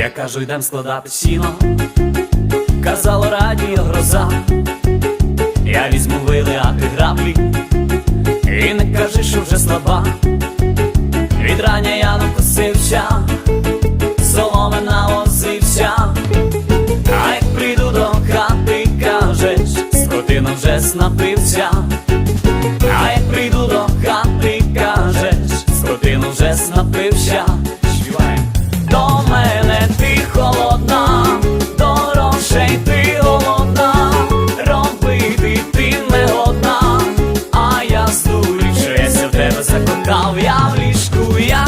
Я кажу, йдем складати сіно, казало радіо гроза, я візьму вили, а ти граблі, і не кажи, що вже слаба. Від рання я накосився, соломи навозився, а як прийду до хати, кажеш, скотина вже снапився, а як прийду до хати, кажеш, скотину вже снапився. we are.